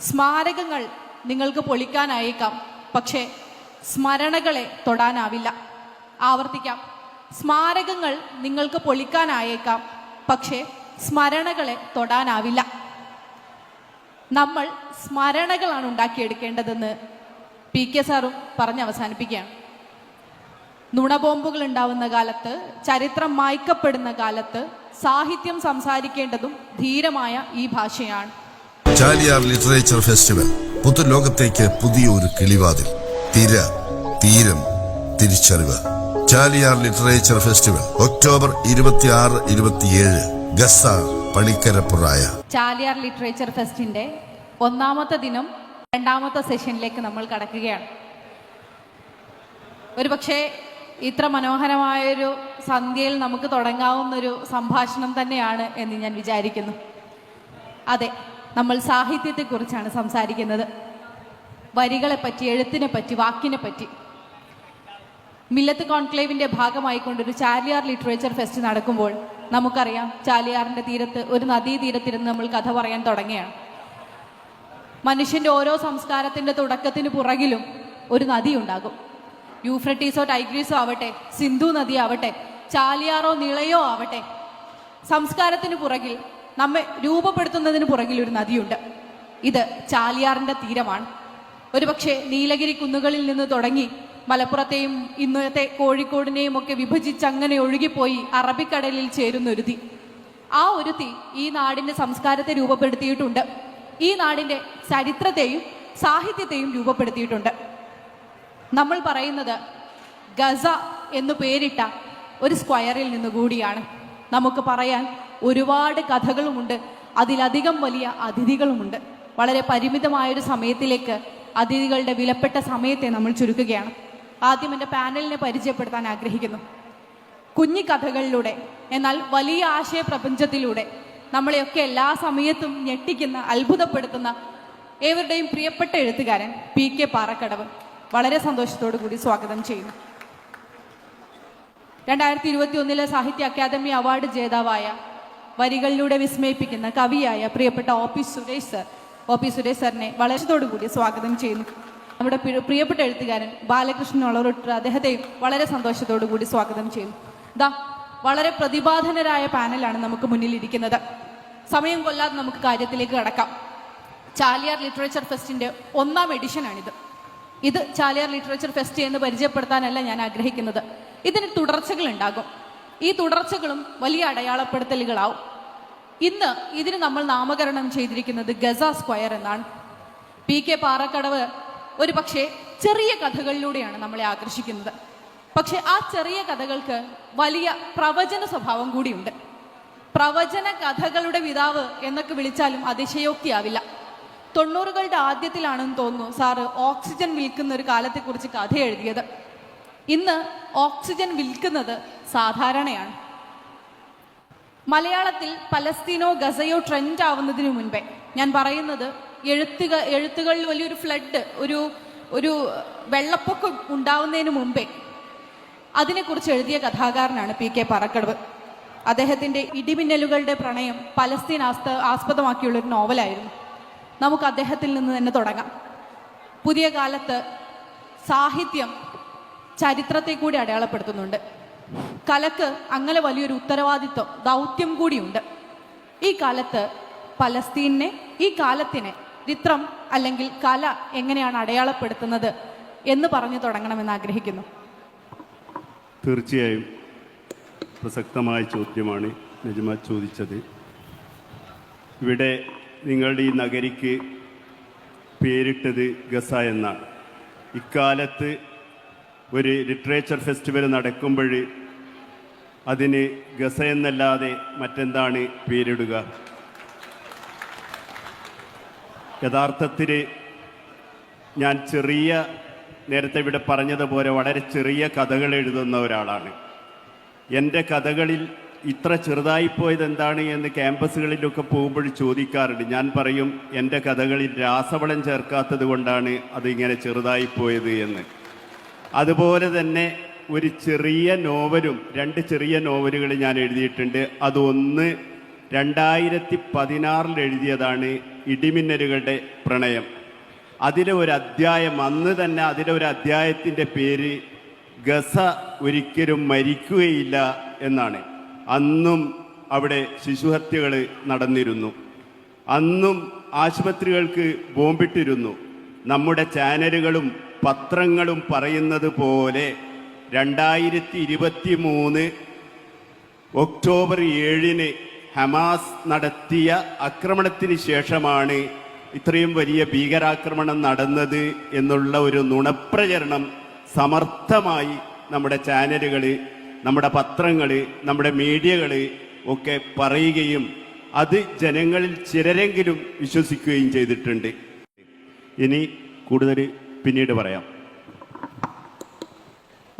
സ്മാരകങ്ങൾ നിങ്ങൾക്ക് പൊളിക്കാനായേക്കാം. പക്ഷേ സ്മരണകളെ തൊടാനാവില്ല. ആവർത്തിക്കാം. സ്മാരകങ്ങൾ നിങ്ങൾക്ക് പൊളിക്കാനായേക്കാം. പക്ഷേ സ്മരണകളെ തൊടാനാവില്ല. നമ്മൾ സ്മരണകളാണ് ഉണ്ടാക്കിയെടുക്കേണ്ടതെന്ന് പി കെ സാറും പറഞ്ഞ് അവസാനിപ്പിക്കുകയാണ്. നുണബോംബുകൾ ഉണ്ടാവുന്ന കാലത്ത് ചരിത്രം മായ്ക്കപ്പെടുന്ന കാലത്ത് സാഹിത്യം സംസാരിക്കേണ്ടതും ധീരമായ ഈ ഭാഷയാണ്. ചാലിയാർ ലിറ്ററേച്ചർ ഫെസ്റ്റിവൽ പുതുലോകത്തേക്ക് പുതിയൊരു കിളിവാതിൽ. തിര തീരം തിരിച്ചറിവ്. ചാലിയാർ ലിറ്ററേച്ചർ ഫെസ്റ്റിവൽ ഒക്ടോബർ ഇരുപത്തിയാറ് ഇരുപത്തിയേഴ്. ഗസ പണിക്കരപ്പുറായ. ചാലിയാർ ലിറ്ററേച്ചർ ഫെസ്റ്റിന്റെ ഒന്നാമത്തെ ദിനം രണ്ടാമത്തെ സെഷനിലേക്ക് നമ്മൾ കടക്കുകയാണ്. ഒരുപക്ഷെ ഇത്ര മനോഹരമായൊരു സന്ധ്യയിൽ നമുക്ക് തുടങ്ങാവുന്നൊരു സംഭാഷണം തന്നെയാണ് എന്ന് ഞാൻ വിചാരിക്കുന്നു. അതെ നമ്മൾ സാഹിത്യത്തെക്കുറിച്ചാണ് സംസാരിക്കുന്നത്. വരികളെ പറ്റി എഴുത്തിനെ പറ്റി വാക്കിനെ പറ്റി മില്ലത്ത് കോൺക്ലേവിന്റെ ഭാഗമായിക്കൊണ്ടൊരു ചാലിയാർ ലിറ്ററേച്ചർ ഫെസ്റ്റ് നടക്കുമ്പോൾ നമുക്കറിയാം ചാലിയാറിന്റെ തീരത്ത് ഒരു നദീ തീരത്തിരുന്ന് നമ്മൾ കഥ പറയാൻ തുടങ്ങിയാണ് മനുഷ്യന്റെ ഓരോ സംസ്കാരത്തിന്റെ തുടക്കത്തിന് പുറകിലും ഒരു നദി ഉണ്ടാകും യൂഫ്രട്ടീസോ ടൈഗ്രീസോ ആവട്ടെ സിന്ധു നദി ആവട്ടെ ചാലിയാറോ നിളയോ ആവട്ടെ സംസ്കാരത്തിന് പുറകിൽ നമ്മെ രൂപപ്പെടുത്തുന്നതിന് പുറകിൽ ഒരു നദിയുണ്ട്. ഇത് ചാലിയാറിന്റെ തീരമാണ്. ഒരുപക്ഷെ നീലഗിരി കുന്നുകളിൽ നിന്ന് തുടങ്ങി മലപ്പുറത്തെയും ഇന്നത്തെ കോഴിക്കോടിനെയും ഒക്കെ വിഭജിച്ച് അങ്ങനെ ഒഴുകിപ്പോയി അറബിക്കടലിൽ ചേരുന്ന ഒരു തീ. ആ ഒരു തീ ഈ നാടിന്റെ സംസ്കാരത്തെ രൂപപ്പെടുത്തിയിട്ടുണ്ട്. ഈ നാടിന്റെ ചരിത്രത്തെയും സാഹിത്യത്തെയും രൂപപ്പെടുത്തിയിട്ടുണ്ട്. നമ്മൾ പറയുന്നത് ഗസ എന്നു പേരിട്ട ഒരു സ്ക്വയറിൽ നിന്ന് കൂടിയാണ്. നമുക്ക് പറയാൻ ഒരുപാട് കഥകളുമുണ്ട്. അതിലധികം വലിയ അതിഥികളുമുണ്ട്. വളരെ പരിമിതമായൊരു സമയത്തിലേക്ക് അതിഥികളുടെ വിലപ്പെട്ട സമയത്തെ നമ്മൾ ചുരുക്കുകയാണ്. ആദ്യം എന്റെ പാനലിനെ പരിചയപ്പെടുത്താൻ ആഗ്രഹിക്കുന്നു. കുഞ്ഞി കഥകളിലൂടെ എന്നാൽ വലിയ ആശയ പ്രപഞ്ചത്തിലൂടെ നമ്മളെയൊക്കെ എല്ലാ സമയത്തും ഞെട്ടിക്കുന്ന അത്ഭുതപ്പെടുത്തുന്ന ഏവരുടെയും പ്രിയപ്പെട്ട എഴുത്തുകാരൻ പി കെ പാറക്കടവ്. വളരെ സന്തോഷത്തോടു കൂടി സ്വാഗതം ചെയ്യുന്നു. രണ്ടായിരത്തി ഇരുപത്തി ഒന്നിലെ സാഹിത്യ അക്കാദമി അവാർഡ് ജേതാവായ വരികളിലൂടെ വിസ്മയിപ്പിക്കുന്ന കവിയായ പ്രിയപ്പെട്ട O P Suresh sir O P Suresh സാറിനെ വളരെത്തോടു കൂടി സ്വാഗതം ചെയ്യുന്നു. നമ്മുടെ പ്രിയപ്പെട്ട എഴുത്തുകാരൻ ബാലകൃഷ്ണൻ ഒളറൊട്ട് അദ്ദേഹത്തെയും വളരെ സന്തോഷത്തോടു കൂടി സ്വാഗതം ചെയ്യുന്നു. ദാ വളരെ പ്രതിഭാധനരായ പാനലാണ് നമുക്ക് മുന്നിലിരിക്കുന്നത് സമയം കൊല്ലാതെ നമുക്ക് കാര്യത്തിലേക്ക് കടക്കാം. ചാലിയാർ ലിറ്ററേച്ചർ ഫെസ്റ്റിന്റെ ഒന്നാം എഡിഷനാണിത്. ഇത് ചാലിയാർ ലിറ്ററേച്ചർ ഫെസ്റ്റ് എന്ന് പരിചയപ്പെടുത്താനല്ല ഞാൻ ആഗ്രഹിക്കുന്നത്. ഇതിന് തുടർച്ചകൾ ഉണ്ടാകും ഈ തുടർച്ചകളും വലിയ അടയാളപ്പെടുത്തലുകളാവും. ഇന്ന് ഇതിന് നമ്മൾ നാമകരണം ചെയ്തിരിക്കുന്നത് ഗസ സ്ക്വയർ എന്നാണ്. പി കെ പാറക്കടവ് ഒരു പക്ഷേ ചെറിയ കഥകളിലൂടെയാണ് നമ്മളെ ആകർഷിക്കുന്നത്. പക്ഷെ ആ ചെറിയ കഥകൾക്ക് വലിയ പ്രവചന സ്വഭാവം കൂടിയുണ്ട്. പ്രവചന കഥകളുടെ പിതാവ് എന്നൊക്കെ വിളിച്ചാലും അതിശയോക്തിയാവില്ല. തൊണ്ണൂറുകളുടെ ആദ്യത്തിലാണെന്ന് തോന്നുന്നു സാറ് ഓക്സിജൻ വിൽക്കുന്ന ഒരു കാലത്തെക്കുറിച്ച് കഥ എഴുതിയത് ഇന്ന് ഓക്സിജൻ വിൽക്കുന്നത് സാധാരണയാണ്. മലയാളത്തിൽ പലസ്തീനോ ഗസയോ ട്രെൻഡ് ആവുന്നതിന് മുൻപേ ഞാൻ പറയുന്നത് എഴുത്തുക എഴുത്തുകളിൽ വലിയൊരു ഫ്ലഡ് ഒരു ഒരു വെള്ളപ്പൊക്കം ഉണ്ടാവുന്നതിന് മുമ്പേ അതിനെക്കുറിച്ച് എഴുതിയ കഥാകാരനാണ് പി കെ പറക്കടവ്. അദ്ദേഹത്തിന്റെ ഇടിമിന്നലുകളുടെ പ്രണയം പലസ്തീൻ ആസ്ത ആസ്പദമാക്കിയുള്ളൊരു നോവലായിരുന്നു. നമുക്ക് അദ്ദേഹത്തിൽ നിന്ന് തന്നെ തുടങ്ങാം. പുതിയ കാലത്ത് സാഹിത്യം ചരിത്രത്തെ കൂടി അടയാളപ്പെടുത്തുന്നുണ്ട്. കലക്ക് അങ്ങനെ വലിയൊരു ഉത്തരവാദിത്വം ദൗത്യം കൂടിയുണ്ട്. ഈ കാലത്ത് പലസ്തീനെ ഈ കാലത്തിനെ ചിത്രം അല്ലെങ്കിൽ കല എങ്ങനെയാണ് അടയാളപ്പെടുത്തുന്നത് എന്ന് പറഞ്ഞു തുടങ്ങണമെന്ന് ആഗ്രഹിക്കുന്നു. തീർച്ചയായും പ്രസക്തമായ ചോദ്യമാണ് നജ്മ ചോദിച്ചത്. ഇവിടെ നിങ്ങളുടെ ഈ നഗരിക്ക് പേരിട്ടത് ഗസ എന്നാണ്. ഇക്കാലത്ത് ഒരു ലിറ്ററേച്ചർ ഫെസ്റ്റിവൽ നടക്കുമ്പോൾ അതിന് ഗസ എന്നല്ലാതെ മറ്റെന്താണ് പേരിടുക? യഥാർത്ഥത്തിൽ ഞാൻ ചെറിയ നേരത്തെ ഇവിടെ പറഞ്ഞതുപോലെ വളരെ ചെറിയ കഥകൾ എഴുതുന്ന ഒരാളാണ്. എന്റെ കഥകളിൽ ഇത്ര ചെറുതായിപ്പോയത് എന്താണ് എന്ന് ക്യാമ്പസുകളിലൊക്കെ പോകുമ്പോൾ ചോദിക്കാറുണ്ട്. ഞാൻ പറയും എന്റെ കഥകളിൽ രാസവളം ചേർക്കാത്തത് കൊണ്ടാണ് അതിങ്ങനെ ചെറുതായിപ്പോയത് എന്ന്. അതുപോലെ തന്നെ ഒരു ചെറിയ നോവലും രണ്ട് ചെറിയ നോവലുകൾ ഞാൻ എഴുതിയിട്ടുണ്ട്. അതൊന്ന് രണ്ടായിരത്തി പതിനാറിൽ എഴുതിയതാണ് ഇടിമിന്നലുകളുടെ പ്രണയം. അതിലെ ഒരു അധ്യായം അന്ന് തന്നെ അതിലെ ഒരു അധ്യായത്തിന്റെ പേര് ഗസ ഒരിക്കലും മരിക്കുകയില്ല എന്നാണ്. അന്നും അവിടെ ശിശുഹത്യകൾ നടന്നിരുന്നു. അന്നും ആശുപത്രികൾക്ക് ബോംബിട്ടിരുന്നു. നമ്മുടെ ചാനലുകളും പത്രങ്ങളും പറയുന്നത് പോലെ രണ്ടായിരത്തി ഇരുപത്തി മൂന്ന് ഒക്ടോബർ ഏഴിന് ഹമാസ് നടത്തിയ ആക്രമണത്തിന് ശേഷമാണ് ഇത്രയും വലിയ ഭീകരാക്രമണം നടന്നത് എന്നുള്ള ഒരു നുണപ്രചരണം സമർത്ഥമായി നമ്മുടെ ചാനലുകൾ നമ്മുടെ പത്രങ്ങൾ നമ്മുടെ മീഡിയകൾ ഒക്കെ പറയുകയും അത് ജനങ്ങളിൽ ചിലരെങ്കിലും വിശ്വസിക്കുകയും ചെയ്തിട്ടുണ്ട്. ഇനി കൂടുതൽ പിന്നീട് പറയാം.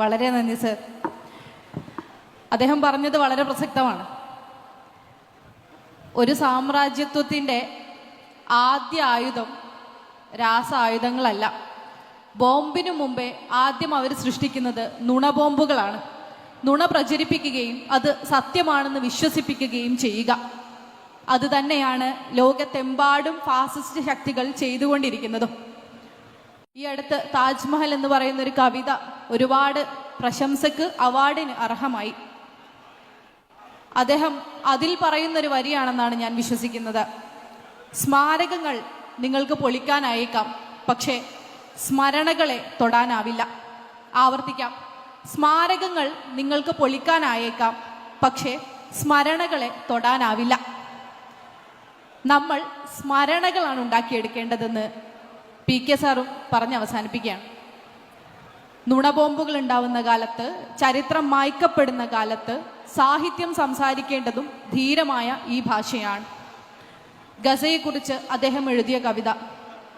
വളരെ നന്ദി സർ. അദ്ദേഹം പറഞ്ഞത് വളരെ പ്രസക്തമാണ്. ഒരു സാമ്രാജ്യത്വത്തിന്റെ ആദ്യ ആയുധം രാസായുധങ്ങളല്ല. ബോംബിനു മുമ്പേ ആദ്യം അവർ സൃഷ്ടിക്കുന്നത് നുണബോംബുകളാണ്. നുണ പ്രചരിപ്പിക്കുകയും അത് സത്യമാണെന്ന് വിശ്വസിപ്പിക്കുകയും ചെയ്യുക. അത് തന്നെയാണ് ലോകത്തെമ്പാടും ഫാസിസ്റ്റ് ശക്തികൾ ചെയ്തുകൊണ്ടിരിക്കുന്നതും. ഈ അടുത്ത് താജ്മഹൽ എന്ന് പറയുന്ന ഒരു കവിത ഒരുപാട് പ്രശംസക്ക് അവാർഡിന് അർഹമായി. അദ്ദേഹം അതിൽ പറയുന്ന ഒരു വരിയാണെന്നാണ് ഞാൻ വിശ്വസിക്കുന്നത്. സ്മാരകങ്ങൾ നിങ്ങൾക്ക് പൊളിക്കാനായേക്കാം പക്ഷേ സ്മരണകളെ തൊടാനാവില്ല. ആവർത്തിക്കാം. സ്മാരകങ്ങൾ നിങ്ങൾക്ക് പൊളിക്കാനായേക്കാം പക്ഷേ സ്മരണകളെ തൊടാനാവില്ല. നമ്മൾ സ്മരണകളാണ് ഉണ്ടാക്കിയെടുക്കേണ്ടതെന്ന് പി കെ സാറും പറഞ്ഞ് അവസാനിപ്പിക്കുകയാണ്. നുണബോംബുകൾ ഉണ്ടാവുന്ന കാലത്ത് ചരിത്രം മായ്ക്കപ്പെടുന്ന കാലത്ത് സാഹിത്യം സംസാരിക്കേണ്ടതും ധീരമായ ഈ ഭാഷയാണ്. ഗസയെക്കുറിച്ച് അദ്ദേഹം എഴുതിയ കവിത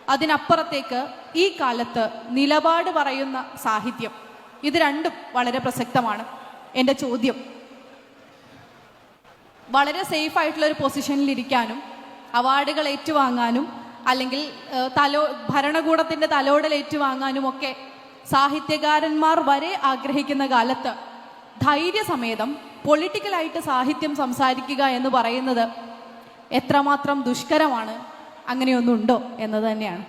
അതിനപ്പുറത്തേക്ക് ഈ കാലത്ത് നിലപാട് പറയുന്ന സാഹിത്യം. ഇത് രണ്ടും വളരെ പ്രസക്തമാണ്. എന്റെ ചോദ്യം വളരെ സേഫ് ആയിട്ടുള്ള ഒരു പൊസിഷനിൽ ഇരിക്കാനും അവാർഡുകൾ ഏറ്റുവാങ്ങാനും അല്ലെങ്കിൽ തലോ ഭരണകൂടത്തിന്റെ തലോടൽ ഏറ്റുവാങ്ങാനും ഒക്കെ സാഹിത്യകാരന്മാർ വരെ ആഗ്രഹിക്കുന്ന കാലത്ത് ധൈര്യസമേതം പൊളിറ്റിക്കലായിട്ട് സാഹിത്യം സംസാരിക്കുക എന്ന് പറയുന്നത് എത്രമാത്രം ദുഷ്കരമാണ് അങ്ങനെയൊന്നുണ്ടോ എന്നത് തന്നെയാണ്.